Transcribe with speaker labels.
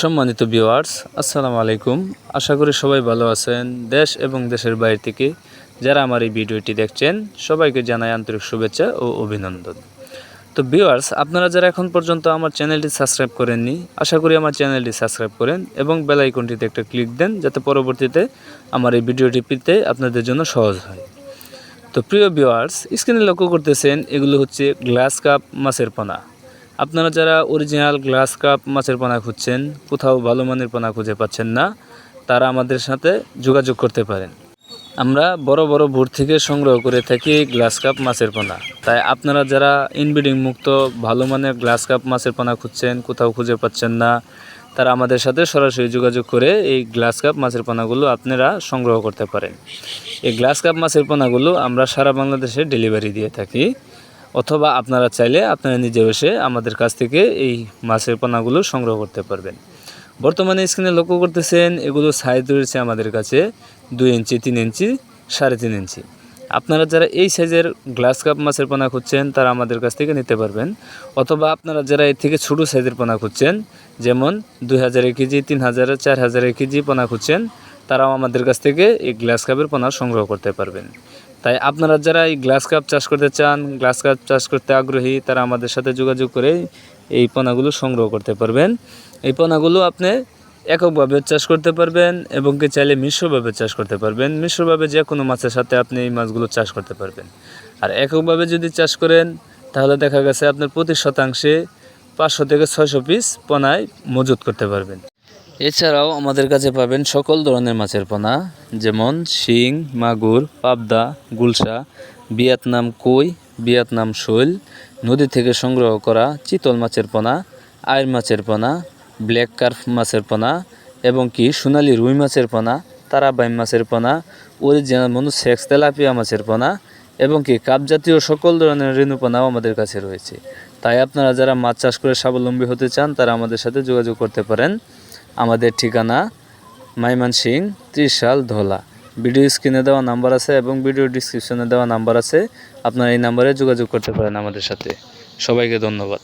Speaker 1: সম্মানিত ভিউয়ার্স আসসালামু আলাইকুম। আশা করি সবাই ভালো আছেন, দেশ এবং দেশের বাইরে থেকে যারা আমার এই ভিডিওটি দেখছেন, সবাইকে জানাই আন্তরিক শুভেচ্ছা ও অভিনন্দন। তো ভিউয়ার্স আপনারা যারা এখন পর্যন্ত আমার চ্যানেলটি সাবস্ক্রাইব করেননি, আশা করি আমার চ্যানেলটি সাবস্ক্রাইব করেন এবং বেল আইকনটিতে একটা ক্লিক দেন, যাতে পরবর্তীতে আমার এই ভিডিওটি পেতে আপনাদের জন্য সহজ হয়। তো প্রিয় ভিউয়ার্স স্ক্রিনে লক্ষ্য করতেছেন, এগুলো হচ্ছে গ্লাস কাপ মাছের পোনা। আপনারা যারা অরিজিনাল গ্লাস কাপ মাছের পোনা খুঁজছেন, কোথাও ভালো মানের পোনা খুঁজে পাচ্ছেন না, তারা আমাদের সাথে যোগাযোগ করতে পারেন। আমরা বড় বড় ভোর থেকে সংগ্রহ করে থাকি গ্লাস কাপ মাছের পোনা। তাই আপনারা যারা ইনব্রিডিং মুক্ত, ভালো মানের গ্লাস কাপ মাছের পোনা খুঁজছেন, কোথাও খুঁজে পাচ্ছেন না, তারা আমাদের সাথে সরাসরি যোগাযোগ করে এই গ্লাস কাপ মাছের পোনাগুলো আপনারা সংগ্রহ করতে পারেন। এই গ্লাস কাপ মাছের পোনাগুলো আমরা সারা বাংলাদেশে ডেলিভারি দিয়ে থাকি। অথবা আপনারা চাইলে আপনারা নিজে এসে আমাদের কাছ থেকে এই মাছের পোনাগুলো সংগ্রহ করতে পারবেন। বর্তমানে স্ক্রিনে লক্ষ্য করতেছেন, এগুলো সাইজ রয়েছে আমাদের কাছে দুই ইঞ্চি, তিন ইঞ্চি, সাড়ে তিন ইঞ্চি। আপনারা যারা এই সাইজের গ্লাস কাপ মাছের পোনা খুঁজছেন, তারা আমাদের কাছ থেকে নিতে পারবেন। অথবা আপনারা যারা এর থেকে ছোটো সাইজের পোনা খুঁজছেন, যেমন দুই হাজারের কেজি, তিন হাজার, চার হাজারের কেজি পোনা খুঁজছেন, তারাও আমাদের কাছ থেকে এই গ্লাস কাপের পোনা সংগ্রহ করতে পারবেন। তাই আপনারা যারা এই গ্লাস কাপ চাষ করতে চান, গ্লাস কাপ চাষ করতে আগ্রহী, তারা আমাদের সাথে যোগাযোগ করে এই পোনাগুলো সংগ্রহ করতে পারবেন। এই পোনাগুলো আপনি এককভাবে চাষ করতে পারবেন এবং কি চাইলে মিশ্রভাবে চাষ করতে পারবেন। মিশ্রভাবে যে কোনো মাছের সাথে আপনি এই মাছগুলো চাষ করতে পারবেন। আর এককভাবে যদি চাষ করেন, তাহলে দেখা গেছে আপনার প্রতি শতাংশে পাঁচশো থেকে ছয়শো পিস পোনায় মজুত করতে পারবেন। এছাড়াও আমাদের কাছে পাবেন সকল ধরনের মাছের পোনা, যেমন শিং, মাগুর, পাবদা, গুলশা, ভিয়েতনাম কই, ভিয়েতনাম শৈল, নদী থেকে সংগ্রহ করা চিতল মাছের পোনা আয়ের মাছের পোনা, ব্ল্যাক কার্ফ মাছের পোনা, এবং কি সোনালি রুই মাছের পোনা, তারাবাইম মাছের পোনা, অরিজিনাল মনু সেক্স তেলাপিয়া মাছের পোনা, এবং কি কাপ জাতীয় সকল ধরনের রেণু পোনাও আমাদের কাছে রয়েছে। তাই আপনারা যারা মাছ চাষ করে স্বাবলম্বী হতে চান, তারা আমাদের সাথে যোগাযোগ করতে পারেন। আমাদের ঠিকানা মাইমান সিং, ত্রিশাল ধোলা। ভিডিও স্ক্রিনে দেওয়া নাম্বার আছে এবং ভিডিও ডিসক্রিপশনে দেওয়া নাম্বার আছে। আপনারা এই নাম্বারে যোগাযোগ করতে পারেন আমাদের সাথে। সবাইকে ধন্যবাদ।